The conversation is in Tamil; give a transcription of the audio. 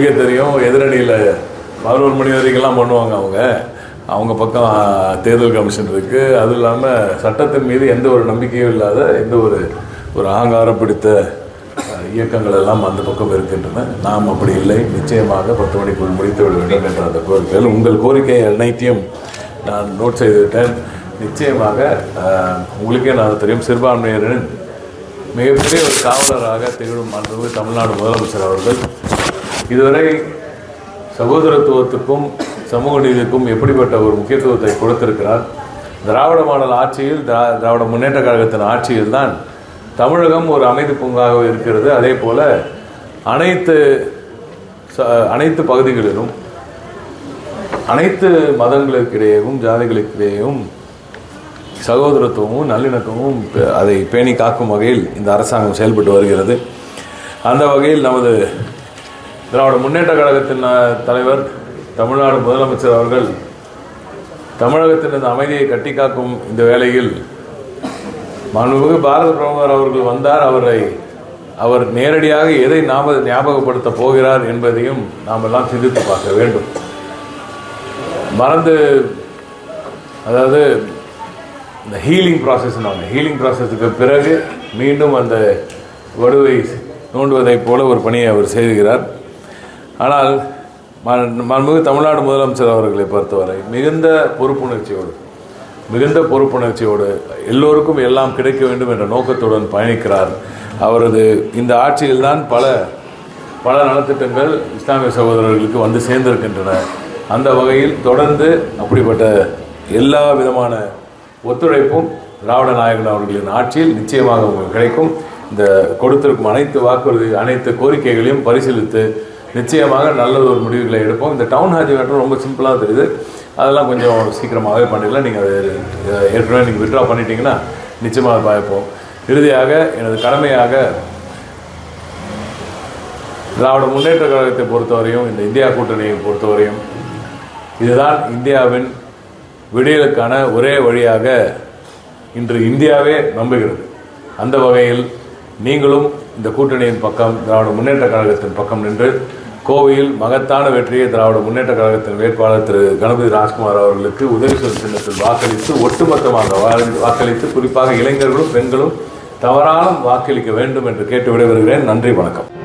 உங்களுக்கே தெரியும் எதிரணியில் பதினோரு மணி வரைக்கும்லாம் பண்ணுவாங்க அவங்க. அவங்க பக்கம் தேர்தல் கமிஷன் இருக்குது அதுவும் இல்லாமல் சட்டத்தின் மீது எந்த ஒரு நம்பிக்கையும் இல்லாத எந்த ஒரு ஒரு அகங்காரம் பிடித்த இயக்கங்கள் எல்லாம் அந்த பக்கம் இருக்கின்றன. நாம் அப்படி இல்லை. நிச்சயமாக பத்து மணிக்குள் முடித்து விட வேண்டும் என்ற அந்த கோரிக்கைகள் உங்கள் கோரிக்கை அனைத்தையும் நான் நோட் செய்துவிட்டேன். நிச்சயமாக உங்களுக்கே நான் தெரியும். சிறுபான்மையினரின் மிகப்பெரிய ஒரு காவலராக திகழும் அன்று தமிழ்நாடு முதலமைச்சர் அவர்கள் இதுவரை சகோதரத்துவத்துக்கும் சமூக நீதிக்கும் எப்படிப்பட்ட ஒரு முக்கியத்துவத்தை கொடுத்திருக்கிறார்? திராவிட மாடல் ஆட்சியில் திரா திராவிட முன்னேற்ற கழகத்தின் ஆட்சியில் தான் தமிழகம் ஒரு அமைதி பூங்காக இருக்கிறது. அதே போல் அனைத்து அனைத்து பகுதிகளிலும் அனைத்து மதங்களுக்கிடையேவும் ஜாதிகளுக்கிடையேயும் சகோதரத்துவமும் நல்லிணக்கமும் பே- அதை பேணி காக்கும் வகையில் இந்த அரசாங்கம் செயல்பட்டு வருகிறது. அந்த வகையில் நமது திராவிட முன்னேற்ற கழகத்தின் தலைவர் தமிழ்நாடு முதலமைச்சர் அவர்கள் தமிழகத்தின் இந்த அமைதியை கட்டிக்காக்கும் இந்த வேளையில் மாண்புமிகு பாரத பிரதமர் அவர்கள் வந்தார். அவரை அவர் நேரடியாக எதை நாம ஞாபகப்படுத்த போகிறார் என்பதையும் நாம் எல்லாம் சிந்தித்து பார்க்க வேண்டும். மறந்து அதாவது இந்த ஹீலிங் ப்ராசஸ் ஹீலிங் ப்ராசஸுக்கு பிறகு மீண்டும் அந்த வடுவை நோண்டுவதைப் போல ஒரு பணியை அவர் செய்கிறார் ஆனால் ம- தமிழ்நாடு முதலமைச்சர் அவர்களை பொறுத்தவரை மிகுந்த பொறுப்புணர்ச்சியோடு மிகுந்த பொறுப்புணர்ச்சியோடு எல்லோருக்கும் எல்லாம் கிடைக்க வேண்டும் என்ற நோக்கத்துடன் பயணிக்கிறார். அவரது இந்த ஆட்சியில்தான் பல பல நலத்திட்டங்கள் இஸ்லாமிய சகோதரர்களுக்கு வந்து சேர்ந்திருக்கின்றன. அந்த வகையில் தொடர்ந்து அப்படிப்பட்ட எல்லா விதமான ஒத்துழைப்பும் திராவிட நாயகன் அவர்களின் ஆட்சியில் நிச்சயமாக உங்களுக்கு கிடைக்கும். இந்த கொடுத்திருக்கும் அனைத்து வாக்குறுதி அனைத்து கோரிக்கைகளையும் பரிசீலித்து நிச்சயமாக நல்ல ஒரு முடிவுகளை எடுப்போம். இந்த டவுன் ஹாஜி மேட்டர் ரொம்ப சிம்பிளாக தெரியுது. அதெல்லாம் கொஞ்சம் சீக்கிரமாகவே பண்ணிடலாம். நீங்கள் அது ஏற்கனவே நீங்கள் விட்ரா பண்ணிட்டீங்கன்னா நிச்சயமாக பார்ப்போம் இறுதியாக எனது கடமையாக திராவிட முன்னேற்ற கழகத்தை பொறுத்தவரையும் இந்த இந்தியா கூட்டணியை பொறுத்தவரையும் இதுதான் இந்தியாவின் விடியலுக்கான ஒரே வழியாக இன்று இந்தியாவே நம்புகிறது. அந்த வகையில் நீங்களும் இந்த கூட்டணியின் பக்கம் திராவிட முன்னேற்ற கழகத்தின் பக்கம் நின்று கோவையில் மகத்தான வெற்றியை திராவிட முன்னேற்ற கழகத்தின் வேட்பாளர் திரு கணபதி ராஜ்குமார் அவர்களுக்கு உதவி சொல் சின்னத்தில் வாக்களித்து ஒட்டுமொத்தமாக வா- வாக்களித்து குறிப்பாக இளைஞர்களும் பெண்களும் தவறான வாக்களிக்க வேண்டும் என்று கேட்டு விடைபெறுகிறேன். நன்றி வணக்கம்.